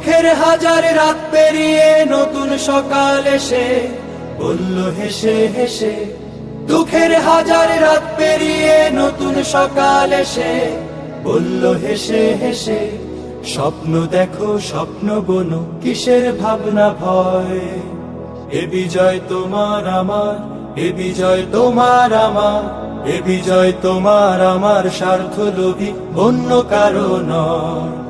দুঃখের হাজার রাত পেরিয়ে নতুন সকাল এসে বলল, হেসে হেসে। দুঃখের হাজার রাত পেরিয়ে নতুন সকাল এসে বলল, হেসে হেসে। স্বপ্ন দেখো, স্বপ্ন বনো কিসের ভাবনা ভয়? এ বিজয় তোমার আমার, এ বিজয় তোমার আমার, এ বিজয় তোমার আমার স্বার্থ লোভী অন্য নয়।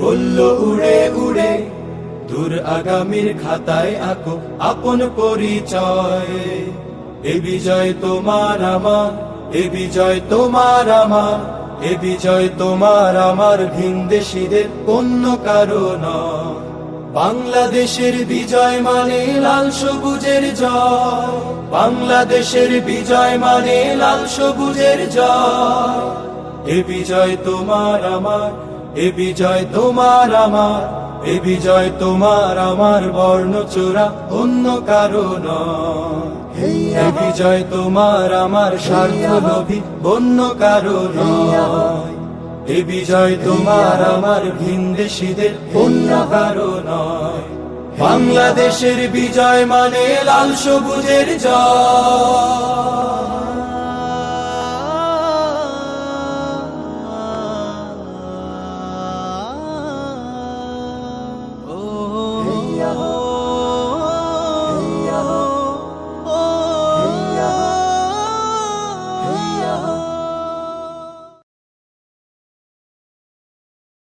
বলল, উড়ে উড়ে, দূর আগামীর খাতায় আঁকো আপন পরিচয়। এ বিজয় তোমার আমার, এ বিজয় তোমার আমার, এ বিজয় তোমার আমার ভিনদেশীদের অন্য কারণ বাংলাদেশের বিজয় মানে লাল সবুজের জয়। বাংলাদেশের বিজয় মানে লাল সবুজের জয়। এ বিজয় তোমার আমার এ বিজয় তোমার আমার এ বিজয় তোমার আমার বর্ণচোরা অন্য কারও নয়। এ বিজয় তোমার আমার স্বার্থ লোভী অন্য কারও নয়। এ বিজয় তোমার আমার ভিনদেশীদের অন্য কারও নয়। বাংলাদেশের বিজয় মানে লাল সবুজের জয়।